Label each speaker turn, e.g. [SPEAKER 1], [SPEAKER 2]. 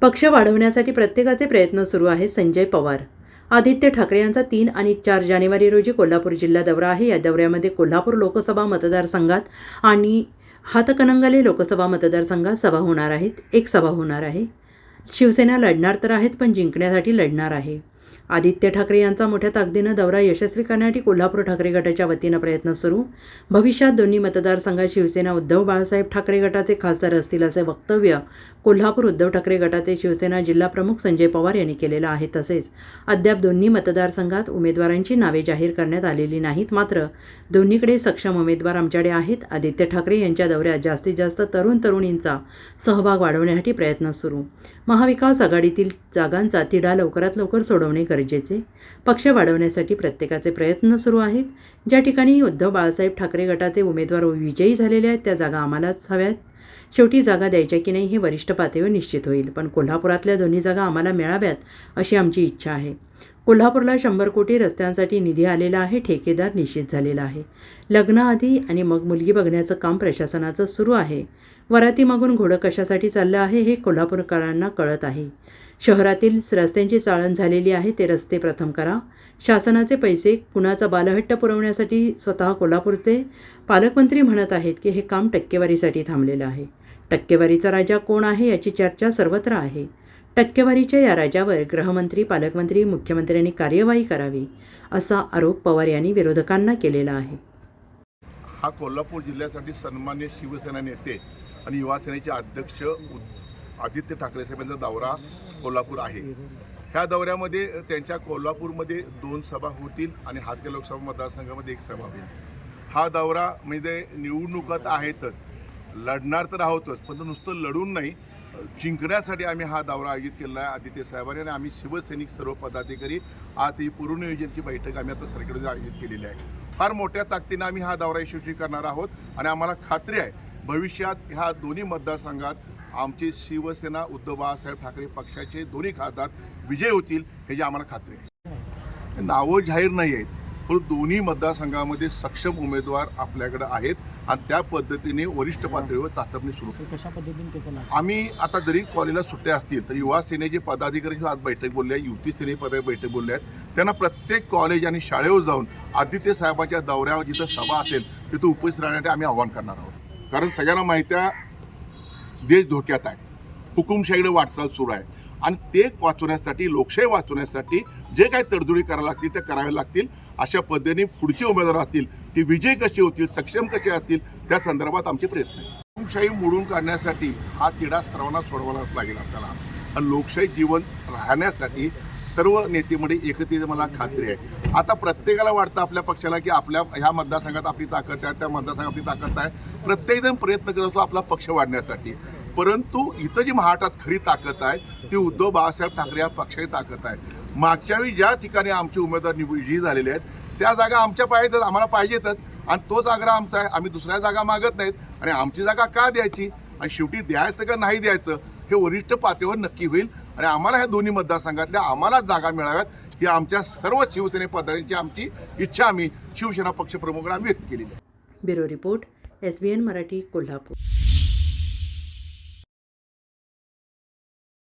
[SPEAKER 1] पक्ष वाढवण्यासाठी प्रत्येकाचे प्रयत्न सुरू आहेत संजय पवार. आदित्य ठाकरे यांचा तीन आणि चार जानेवारी रोजी कोल्हापूर जिल्हा दौरा आहे. या दौऱ्यामध्ये कोल्हापूर लोकसभा मतदारसंघात आणि हातकणंगले लोकसभा मतदारसंघात सभा होणार आहेत. एक सभा होणार आहे. शिवसेना लढणार तर आहेच पण जिंकण्यासाठी लढणार आहे. आदित्य ठाकरे यांचा मोठ्या ताकदीनं दौरा यशस्वी करण्यासाठी कोल्हापूर ठाकरे गटाच्या वतीनं प्रयत्न सुरू. भविष्यात दोन्ही मतदारसंघात शिवसेना उद्धव बाळासाहेब ठाकरे गटाचे खासदार असतील असे वक्तव्य कोल्हापूर उद्धव ठाकरे गटाचे शिवसेना जिल्हा प्रमुख संजय पवार यांनी केलेलं आहे तसेच अद्याप दोन्ही मतदारसंघात उमेदवारांची नावे जाहीर करण्यात आलेली नाहीत. मात्र दोन्हीकडे सक्षम उमेदवार आमच्याकडे आहेत. आदित्य ठाकरे यांच्या दौऱ्यात जास्तीत जास्त तरुण तरुणींचा सहभाग वाढवण्यासाठी प्रयत्न सुरू. महाविकास आघाडीतील जागांचा तिढा लवकरात लवकर सोडवणे गरजेचे. पक्ष वाढवण्यासाठी प्रत्येकाचे प्रयत्न सुरू आहेत. ज्या ठिकाणी उद्धव बाळासाहेब ठाकरे गटाचे उमेदवार विजयी झालेले आहेत त्या जागा आम्हालाच हव्यात. शेवटी जागा द्यायच्या की नाही हे वरिष्ठ पातळीवर निश्चित होईल. पण कोल्हापुरातल्या दोन्ही जागा आम्हाला मिळाव्यात अशी आमची इच्छा आहे. कोल्हापूरला शंभर कोटी रस्त्यांसाठी निधी आलेला आहे ठेकेदार निश्चित झालेला आहे. लग्नाआधी आणि मग मुलगी बघण्याचं काम प्रशासनाचं सुरू आहे. वरातीमागून घोडं कशासाठी चाललं आहे हे कोल्हापूरकरांना कळत आहे. शहरातील रस्त्यांची चाळण झालेली आहे ते रस्ते प्रथम करा. शासनाचे पैसे कुणाचा बालहट्ट पुरवण्यासाठी स्वतः कोल्हापूरचे पालकमंत्री म्हणत आहेत की हे काम टक्केवारीसाठी थांबलेलं आहे. टक्केवारीचा राजा कोण आहे याची चर्चा सर्वत्र आहे. टक्केवारीच्या या राजावर गृहमंत्री पालकमंत्री मुख्यमंत्र्यांनी कार्यवाही करावी असा आरोप पवार यांनी विरोधकांना केलेला आहे.
[SPEAKER 2] हा कोल्हापूर जिल्ह्यासाठी सन्मान्य शिवसेना नेते आणि युवा सेनेचे अध्यक्ष उद- आदित्य ठाकरे साहेबांचा दौरा कोल्हापूर आहे. ह्या दौऱ्यामध्ये त्यांच्या कोल्हापूरमध्ये दोन सभा होतील आणि हातच्या लोकसभा मतदारसंघामध्ये एक सभा होईल. हा दौरा म्हणजे निवडणुकात आहेतच. लढणार तर आहोतच पण नुसतं लढून नाही. जिंकण्यासाठी आम्ही हा दौरा आयोजित केला आहे आदित्य साहेबांनी आणि आम्ही शिवसैनिक सर्व पदाधिकारी आज ही पूर्वनियोजनची बैठक आम्ही आता सरकारमध्ये आयोजित केलेली आहे. फार मोठ्या ताकदीनं आम्ही हा दौरा यशस्वी करणार आहोत आणि आम्हाला खात्री आहे भविष्यात ह्या दोन्ही मतदारसंघात आमचे शिवसेना उद्धव बाळासाहेब ठाकरे पक्षाचे दोन्ही खासदार विजय होतील ह्याची आम्हाला खात्री आहे. नावं जाहीर नाही आहेत परंतु दोन्ही मतदारसंघामध्ये सक्षम उमेदवार आपल्याकडे आहेत आणि त्या पद्धतीने वरिष्ठ पातळीवर चाचपणी सुरू.
[SPEAKER 3] कशा पद्धतीने
[SPEAKER 2] आम्ही आता जरी कॉलेजला सुट्ट्या असतील तर युवा सेनेचे पदाधिकारी आज बैठक बोलले आहे युवती सेने पद बैठक बोलले आहेत त्यांना प्रत्येक कॉलेज आणि शाळेवर जाऊन आदित्य साहेबांच्या दौऱ्यावर जिथं सभा असेल तिथं उपस्थित राहण्यासाठी आम्ही आव्हान करणार आहोत. कारण सगळ्यांना माहिती आहे देश धोक्यात आहे. हुकुमशाहीकडे वाटचाल सुरू आहे. आणि ते वाचवण्यासाठी लोकशाही वाचवण्यासाठी जे काही तडजोडी करायला लागतील ते कराव्या लागतील. अशा पद्धतीने पुढचे उमेदवार असतील ते विजय कसे होतील सक्षम कसे असतील त्या संदर्भात आमचे प्रयत्न आहेत. हुकुमशाही मोडून काढण्यासाठी हा तिढा सर्वांना सोडवावाच लागेल आपल्याला. आणि लोकशाही जीवन राहण्यासाठी सर्व नेतेमध्ये एकत्रित मला खात्री आहे. आता प्रत्येकाला वाटतं आपल्या पक्षाला की आपल्या ह्या मतदारसंघात आपली ताकद आहे त्या मतदारसंघात आपली ताकद आहे. प्रत्येकजण प्रयत्न करत असतो आपला पक्ष वाढण्यासाठी. परंतु इथं जी महाराष्ट्रात खरी ताकद आहे ती उद्धव बाळासाहेब ठाकरे या पक्षाची ताकद आहे. मागच्या वेळी ज्या ठिकाणी आमचे उमेदवार विजयी झालेले आहेत त्या जागा आमच्या पाहिजेतच आम्हाला पाहिजेतच. आणि तोच आग्रह आमचा आहे. आम्ही दुसऱ्या जागा मागत नाहीत. आणि आमची जागा का द्यायची? आणि शेवटी द्यायचं का नाही द्यायचं हे वरिष्ठ पातळीवर नक्की होईल. आणि आम्हाला ह्या दोन्ही मतदारसंघातल्या आम्हाला जागा मिळाव्यात ही आमच्या सर्व शिवसेने पदाधिकाऱ्यांची आमची इच्छा आम्ही शिवसेना पक्षप्रमुखांना व्यक्त केलेली आहे.
[SPEAKER 1] Bureau report S B N Marathi Kolhapur.